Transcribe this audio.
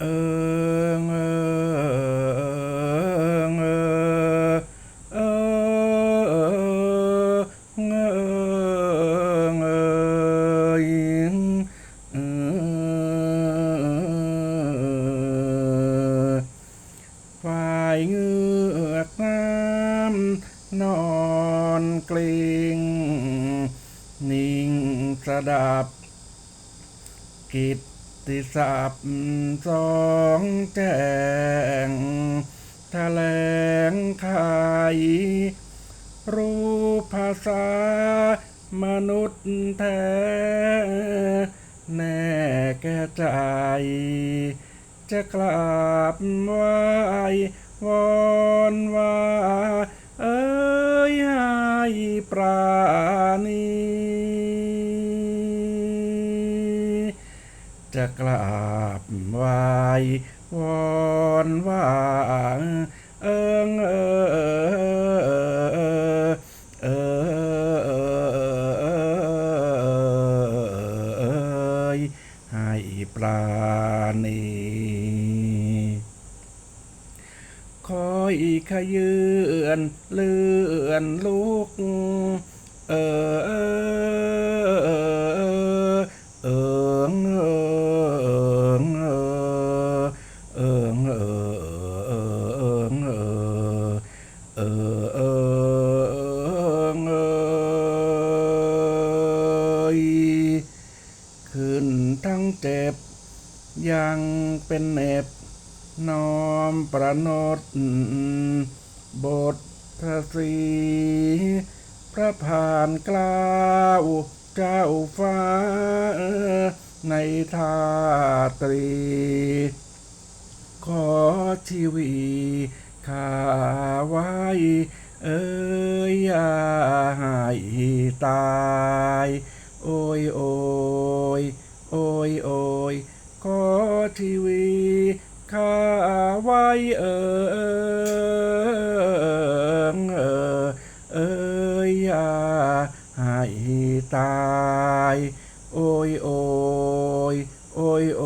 เอิงเอิงเอิงเอิงเอิงเอิงเอิงฝ่ายเงือกน้ำนอนกลิ้งนิ่งสดับกิต ติศัพท์สองแจ้งแถลงไขรูปภาษามนุษย์แท้ แน่แก่ใจ จะกราบไหววอนว่า เอ้ยให้ปรา จะกราบไหววอนว่าเอิงเออเออให้ปราณีคอยขยือนเลื่อนลุกเออ เจ็บ ยังเป็นเหน็บน้อมประนดบทพระศรีพระผ่านกล้าวเจ้าฟ้าในทาตรี ขอชีวีข้าไว้ เอ้ยอย่าให้ตาย โอ้ยโอ้ โอ้ยโอ้ยขอทีวีข้าไว้เออเออเอยอย่าให้ตาย โอ้ยโอ้ยโอ้ยโอ้ย